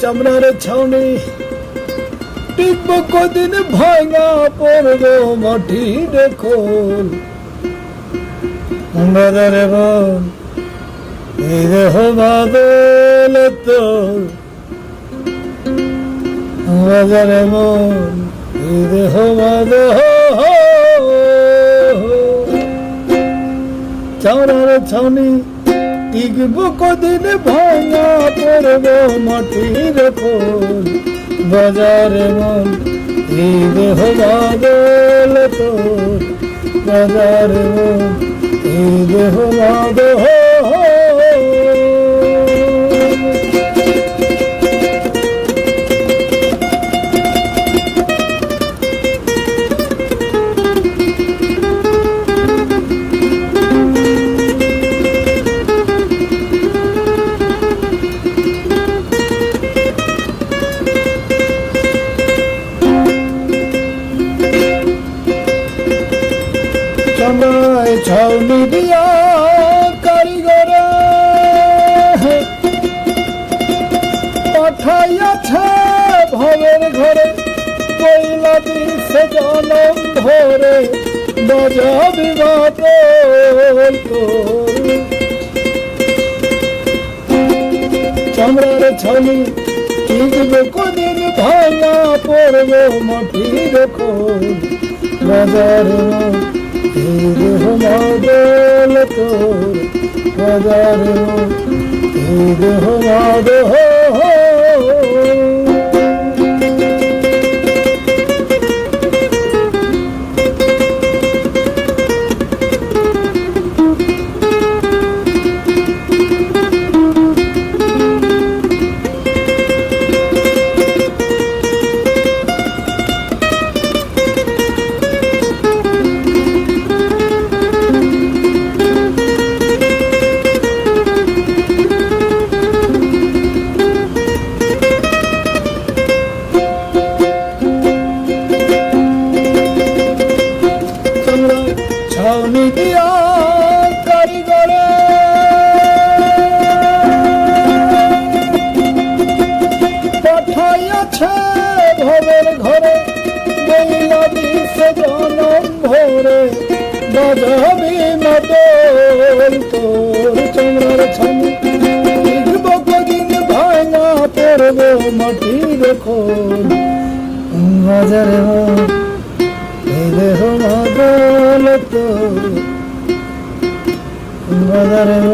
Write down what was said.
চামড়ার ছাউনি। টিপব কদিন ভাঙা পড়ব মাটি দেখুন। বাজারে বল এই দেহ বাদল তোর বাজারে এই দেহ বাদল। চামড়ার ছাউনি, টিকব কদিন ভাঙা পড়ব মাটির ফুল বাজারে মন এই হবাদল তো বাজারে মন এই হবাদ বাদল বাজাবি বাদল চামড়ার ছাউনি কিনবে কদিন ভাঙা পড়ব মাটির খোল বাজারে মাদল তোর বাজারে মাদল কারিগরে। পাঠাইয়াছে ভবের ঘরে বইলা দিছে জনম ভরে। বাজাবি মাদল তোর চমড়ার ছানি লিখব কদিন ভাঙা পড়ব মাটির খোল। বাজারে বাজারে এই দেহ মাদল